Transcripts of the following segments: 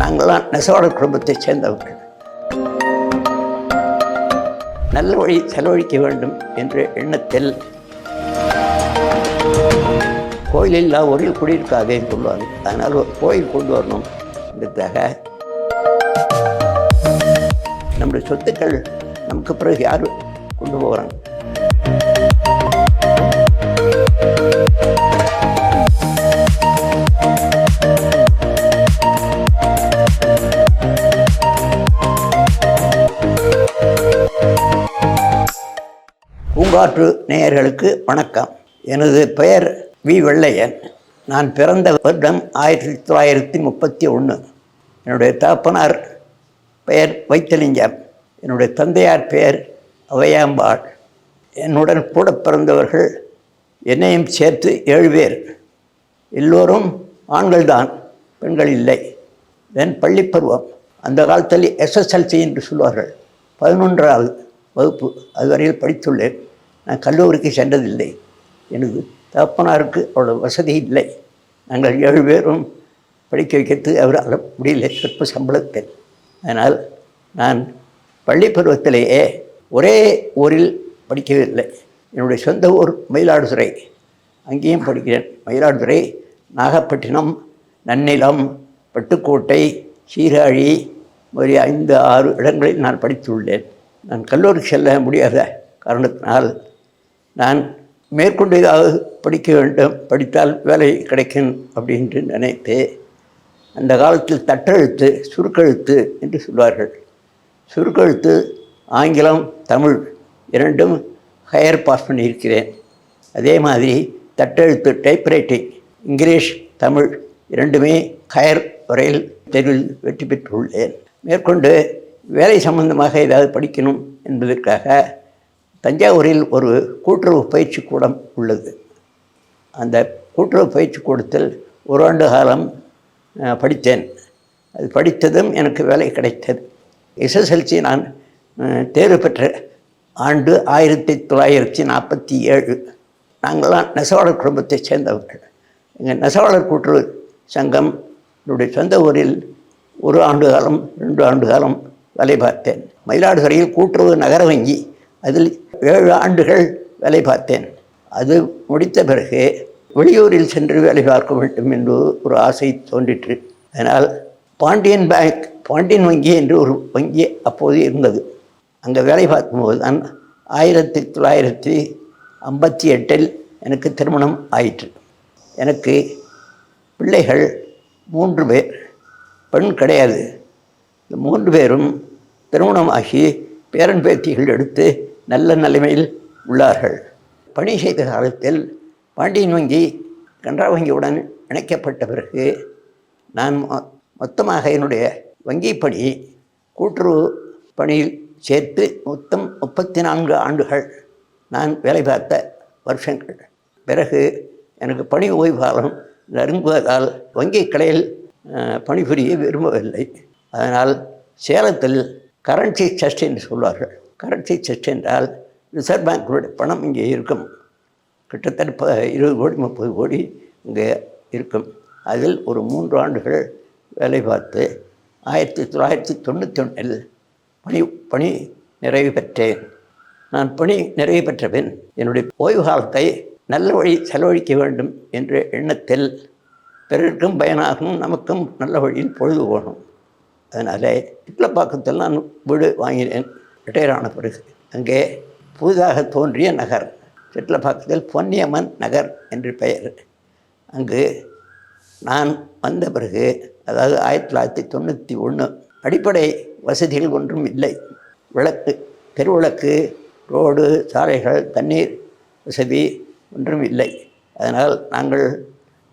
நாங்களாம் நெசவாளர் குடும்பத்தை சேர்ந்தவர்கள். நல்ல வழி செலவழிக்க வேண்டும் என்ற எண்ணத்தில் கோயில் இல்லா ஊரில் குடியிருக்காதேன்னு சொல்லுவாங்க அதனால் ஒரு கோயில் கொண்டு வரணும் என்றதாக நம்முடைய சொத்துக்கள் நமக்கு பிறகு யார் கொண்டு போகிறாங்க? பூங்காற்று நேயர்களுக்கு வணக்கம். எனது பெயர் வி. வெள்ளையன். நான் பிறந்த வருடம் ஆயிரத்தி தொள்ளாயிரத்தி முப்பத்தி ஒன்று என்னுடைய தகப்பனார் பெயர் வைத்தலிங்கம். என்னுடைய தந்தையார் பெயர் அவையாம்பாள். என்னுடன் கூட பிறந்தவர்கள் என்னையும் சேர்த்து ஏழு பேர். எல்லோரும் ஆண்கள்தான் பெண்கள் இல்லை. தென் பள்ளிப்பருவம் அந்த காலத்தில் எஸ்எஸ்எல்சி என்று சொல்வார்கள். பதினொன்றாவது வகுப்பு அதுவரையில் படித்துள்ளேன். நான் கல்லூரிக்கு சென்றதில்லை. எனது தகப்பனாருக்கு அவ்வளோ வசதி இல்லை. நாங்கள் ஏழு பேரும் படிக்க வைக்கிறது அவரால் முடியல சிற்ப சம்பளத்தில். அதனால் நான் பள்ளி பருவத்திலேயே ஒரே ஊரில் படிக்கவில்லை. என்னுடைய சொந்த ஊர் மயிலாடுதுறை. அங்கேயும் படிக்கிறேன். மயிலாடுதுறை நாகப்பட்டினம் நன்னிலம் பட்டுக்கோட்டை சீராழி முதலிய ஐந்து ஆறு இடங்களில் நான் படித்துள்ளேன். நான் கல்லூரிக்கு செல்ல முடியாத காரணத்தினால் நான் மேற்கொண்டு ஏதாவது படிக்க வேண்டும் படித்தால் வேலை கிடைக்கும் அப்படின்ட்டு நினைத்து அந்த காலத்தில் தட்டெழுத்து சுருக்கெழுத்து என்று சொல்வார்கள். சுருக்கெழுத்து ஆங்கிலம் தமிழ் இரண்டும் ஹையர் பாஸ் பண்ணியிருக்கிறேன். அதே மாதிரி தட்டெழுத்து டைப்ரைட்டிங் இங்கிலீஷ் தமிழ் இரண்டுமே ஹையர் வரையில் தேர்வில் வெற்றி பெற்றுள்ளேன். மேற்கொண்டு வேலை சம்பந்தமாக ஏதாவது படிக்கணும் என்பதற்காக தஞ்சாவூரில் ஒரு கூட்டுறவு பயிற்சி கூடம் உள்ளது. அந்த கூட்டுறவு பயிற்சி கூடத்தில் ஒரு ஆண்டு காலம் படித்தேன். அது படித்ததும் எனக்கு வேலை கிடைத்தது. எஸ்எஸ்எல்சி நான் தேர்வு பெற்ற ஆண்டு ஆயிரத்தி தொள்ளாயிரத்தி நாற்பத்தி ஏழு. நாங்களாம் நெசவாளர் குடும்பத்தைச் சேர்ந்தவர்கள். எங்கள் நெசவாளர் கூட்டுறவு சங்கம் என்னுடைய சொந்த ஊரில் ஒரு ஆண்டு காலம் ரெண்டு ஆண்டு காலம் வேலை பார்த்தேன். மயிலாடுதுறையில் கூட்டுறவு நகர வங்கி அதில் ஏழு ஆண்டுகள் வேலை பார்த்தேன். அது முடித்த பிறகு வெளியூரில் சென்று வேலை பார்க்க வேண்டும் என்று ஒரு ஆசை தோன்றிற்று. அதனால் பாண்டியன் பேங்க் பாண்டியன் வங்கி என்று ஒரு வங்கி அப்போது இருந்தது. அங்கே வேலை பார்க்கும்போது தான் ஆயிரத்தி தொள்ளாயிரத்தி ஐம்பத்தி எட்டில் எனக்கு திருமணம் ஆயிற்று. எனக்கு பிள்ளைகள் மூன்று பேர் பெண் கிடையாது. இந்த மூன்று பேரும் திருமணமாகி பேரன் பேத்திகள் எடுத்து நல்ல நிலைமையில் உள்ளார்கள். பணி செய்த காலத்தில் பாண்டியன் வங்கி கனரா வங்கியுடன் இணைக்கப்பட்ட பிறகு நான் மொ- மொத்தமாக என்னுடைய வங்கி பணி கூட்டுறவு பணியில் சேர்த்து மொத்தம் முப்பத்தி நான்கு ஆண்டுகள் நான் வேலை பார்த்த வருஷங்கள். பிறகு எனக்கு பணி ஓய்வு காலம் நெருங்குவதால் வங்கி கடையில் பணிபுரிய விரும்பவில்லை. அதனால் சேலத்தில் கரன்சி சஸ்ட் என்று சொல்வார்கள். கரன்சி செஸ்ட் என்றால் ரிசர்வ் பேங்க்குடைய பணம் இங்கே இருக்கும். கிட்டத்தட்ட ப இருபது கோடி முப்பது கோடி இங்கே இருக்கும். அதில் ஒரு மூன்று ஆண்டுகள் வேலை பார்த்து ஆயிரத்தி தொள்ளாயிரத்தி தொண்ணூற்றி ஒன்றில் பணி பணி நிறைவு பெற்றேன். நான் பணி நிறைவு பெற்ற பின் என்னுடைய ஓய்வு காலத்தை நல்ல வழி செலவழிக்க வேண்டும் என்ற எண்ணத்தில் பிறருக்கும் பயனாகும் நமக்கும் நல்ல வழியில் பொழுது போகணும் அதனால் இட்லப்பாக்கத்தில் நான் வீடு வாங்கினேன். ரிட்டையர் ஆன பிறகு அங்கே புதிதாக தோன்றிய நகர் சிட்லப்பாக்கத்தில் பொன்னியம்மன் நகர் என்று பெயர். அங்கு நான் வந்த பிறகு அதாவது ஆயிரத்தி தொள்ளாயிரத்தி தொண்ணூற்றி ஒன்று அடிப்படை வசதிகள் ஒன்றும் இல்லை. விளக்கு தெருவிளக்கு ரோடு சாலைகள் தண்ணீர் வசதி ஒன்றும் இல்லை. அதனால் நாங்கள்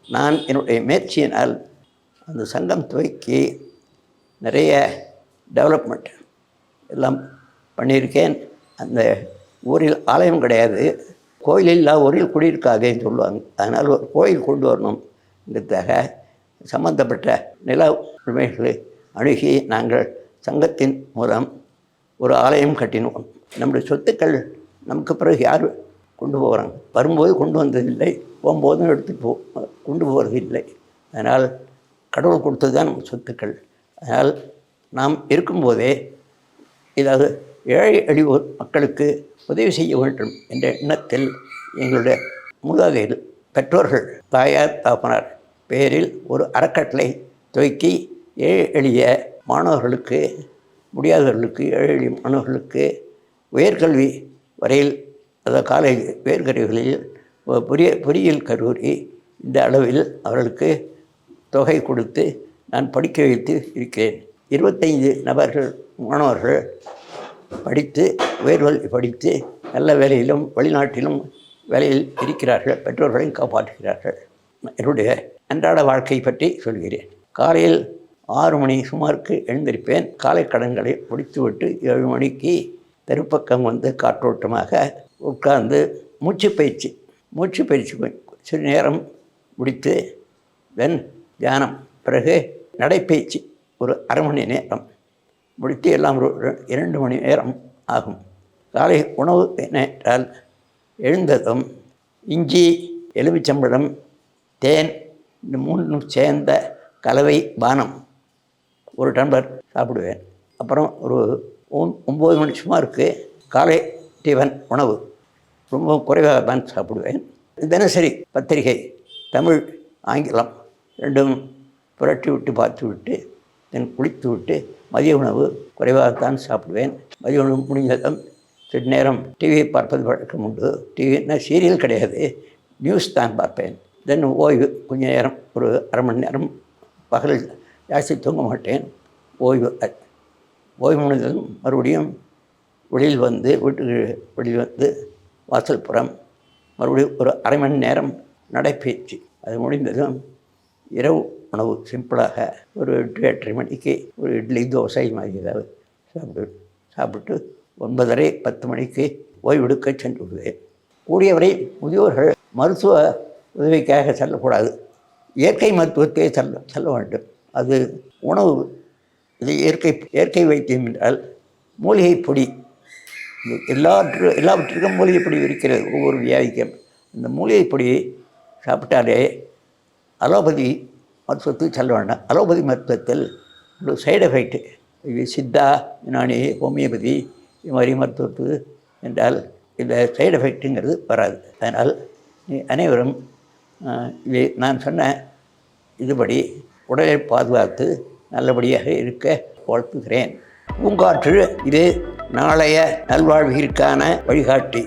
நான் என்னுடைய முயற்சியினால் அந்த சங்கம் துவக்கி நிறைய டெவலப்மெண்ட் எல்லாம் பண்ணியிருக்கேன். அந்த ஊரில் ஆலயம் கிடையாது. கோயில் இல்லா ஊரில் குடியிருக்காதேன்னு சொல்லுவாங்க. அதனால் ஒரு கோயில் கொண்டு வரணும் என்றதாக சம்பந்தப்பட்ட நில உரிமைகளை அணுகி நாங்கள் சங்கத்தின் மூலம் ஒரு ஆலயம் கட்டினோம். நம்முடைய சொத்துக்கள் நமக்கு பிறகு யார் கொண்டு போகிறாங்க? வரும்போது கொண்டு வந்ததில்லை. போகும்போதும் எடுத்து போ கொண்டு போகிறது இல்லை அதனால் கடவுள் கொடுத்தது தான் நம்ம சொத்துக்கள். அதனால் நாம் இருக்கும்போதே இதாவது ஏழை எளியோர் மக்களுக்கு உதவி செய்ய வேண்டும் என்ற எண்ணத்தில் எங்களுடைய மூதாதையர் பெற்றோர்கள் தாயார் தாப்பனார் பெயரில் ஒரு அறக்கட்டளை துவக்கி ஏழை எளிய மாணவர்களுக்கு முடியாதவர்களுக்கு ஏழை எளிய மாணவர்களுக்கு உயர்கல்வி வரையில் அதாவது காலேஜ் உயர்கல்விகளில் பொரிய பொறிய பொறியியல் கல்லூரி இந்த அளவில் அவர்களுக்கு தொகை கொடுத்து நான் படிக்க வைத்து இருக்கிறேன். இருபத்தைந்து நபர்கள் மாணவர்கள் படித்து உயர்வல் படித்து நல்ல வேலையிலும் வெளிநாட்டிலும் வேலையில் இருக்கிறார்கள் பெற்றோர்களையும் காப்பாற்றுகிறார்கள். என்னுடைய அன்றாட வாழ்க்கை பற்றி சொல்கிறேன். காலையில் ஆறு மணி சுமாருக்கு எழுந்திருப்பேன். காலை கடன்களை முடித்துவிட்டு ஏழு மணிக்கு தெருப்பக்கம் வந்து காற்றோட்டமாக உட்கார்ந்து மூச்சு பயிற்சி மூச்சு பயிற்சி சிறு நேரம் முடித்து தென் தியானம். பிறகு நடைப்பயிற்சி ஒரு அரை மணி நேரம். முடித்து எல்லாம் ஒரு இரண்டு மணி நேரம் ஆகும். காலை உணவு என்ன என்றால் எழுந்ததும் இஞ்சி எலுமிச்சம்பழம் தேன் இந்த மூணும் சேர்ந்த கலவை பானம் ஒரு டம்ளர் சாப்பிடுவேன். அப்புறம் ஒரு ஒம்பது மணி சுமாருக்கு காலை டிஃபன் உணவு ரொம்ப குறைவாக தான் சாப்பிடுவேன். தினசரி பத்திரிகை தமிழ் ஆங்கிலம் ரெண்டும் புரட்டி விட்டு பார்த்து விட்டு தென் குளித்து விட்டு மதிய உணவு குறைவாகத்தான் சாப்பிடுவேன். மதிய உணவு முடிஞ்சதும் சிறிது நேரம் டிவியை பார்ப்பது வழக்கம் உண்டு. டிவின்னா சீரியல் கிடையாது. நியூஸ் தான் பார்ப்பேன். தென் ஓய்வு கொஞ்ச நேரம் ஒரு அரை மணி நேரம் பகலில் ஜாஸ்தி தூங்க மாட்டேன். ஓய்வு ஓய்வு முடிந்ததும் மறுபடியும் வெளியில் வந்து வீட்டுக்கு வெளியில் வந்து வாசல் புறம் மறுபடியும் ஒரு அரை மணி நேரம் நடைபயிற்சி அது முடிந்ததும் இரவு உணவு சிம்பிளாக ஒரு எட்டு எட்டரை மணிக்கு ஒரு இட்லி தோசை மாதிரி ஏதாவது சாப்பிடு சாப்பிட்டு ஒன்பதரை பத்து மணிக்கு ஓய்வெடுக்க சென்று விடுவேன் கூடியவரை முதியோர்கள் மருத்துவ உதவிக்காக செல்லக்கூடாது. இயற்கை மருத்துவத்தை செல்ல செல்ல வேண்டும். அது உணவு இது இயற்கை இயற்கை வைத்தியம் என்றால் மூலிகை பொடி. எல்லாற்று எல்லாவற்றிற்கும் மூலிகை பொடி இருக்கிறது ஒவ்வொரு வியாதிக்கும். இந்த மூலிகை பொடியை சாப்பிட்டாலே அலோபதி மருத்துவத்துக்கு செல்ல வேண்டாம் அலோபதி மருத்துவத்தில் ஒரு சைடு எஃபெக்ட் இது சித்தா யுனானி ஹோமியோபதி இது மாதிரி மருத்துவத்துக்கு என்றால் இந்த சைடு எஃபெக்ட்டுங்கிறது வராது. அதனால் நீ அனைவரும் இது இதை நான் சொன்ன இதுபடி உடலை பாதுகாத்து நல்லபடியாக இருக்க வாழ்த்துகிறேன். பூங்காற்று இது நாளைய நல்வாழ்விற்கான வழிகாட்டி.